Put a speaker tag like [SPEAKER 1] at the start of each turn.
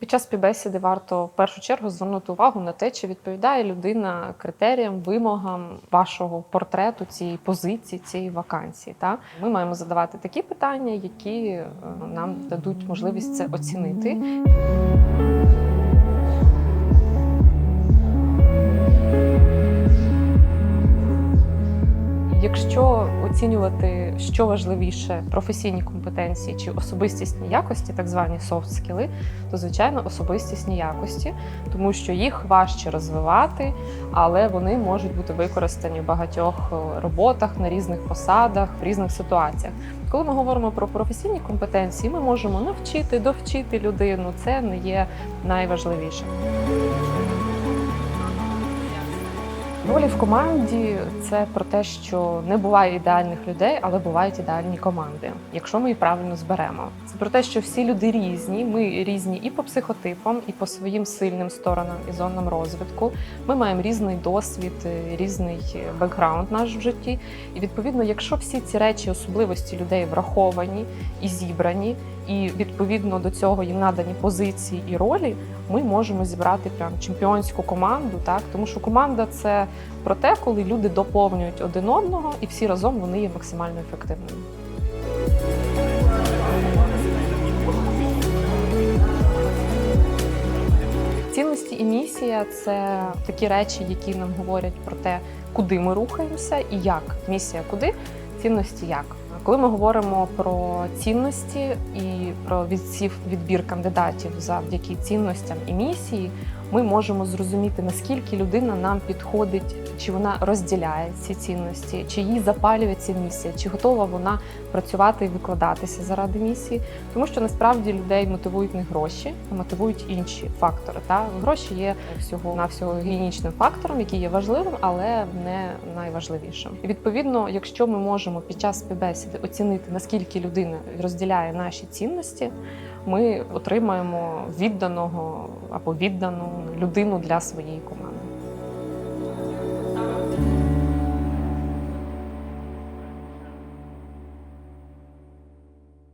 [SPEAKER 1] Під час співбесіди варто в першу чергу звернути увагу на те, чи відповідає людина критеріям, вимогам вашого портрету цієї позиції, цієї вакансії. Та ми маємо задавати такі питання, які е, нам дадуть можливість це оцінити. Якщо оцінювати, що важливіше, професійні компетенції чи особистісні якості, так звані soft скіли, то звичайно особистісні якості, тому що їх важче розвивати, але вони можуть бути використані в багатьох е, роботах на різних посадах, в різних ситуаціях. Коли ми говоримо про професійні компетенції, ми можемо навчити, довчити людину. Це не є найважливішим. Ролі в команді це про те, що не буває ідеальних людей, але бувають ідеальні команди, якщо ми їх правильно зберемо. Це про те, що всі люди різні. Ми різні і по психотипам, і по своїм сильним сторонам і зонам розвитку. Ми маємо різний досвід, е, різний бекграунд наш в житті. І відповідно, якщо всі ці речі, особливості людей враховані і зібрані, і відповідно до цього їм надані позиції і ролі, ми можемо зібрати прям чемпіонську команду, так тому що команда це про те, коли люди доповнюють один одного, і всі разом вони є максимально ефективними. Цінності і місія це такі речі, які нам говорять про те, куди ми рухаємося і як. Місія куди, цінності як. Коли ми говоримо про цінності і про відсів відбір кандидатів завдяки цінностям і місії, ми можемо зрозуміти, наскільки людина нам підходить, чи вона розділяє ці цінності, чи їй запалює ця місія, чи готова вона працювати і викладатися заради місії. Тому що насправді людей мотивують не гроші, а мотивують інші фактори. Та гроші є всього навсього гігієнічним фактором, який є важливим, але не найважливішим. І відповідно, якщо ми можемо під час співбесіди оцінити наскільки людина розділяє наші цінності, ми отримаємо відданого або віддану людину для своєї команди.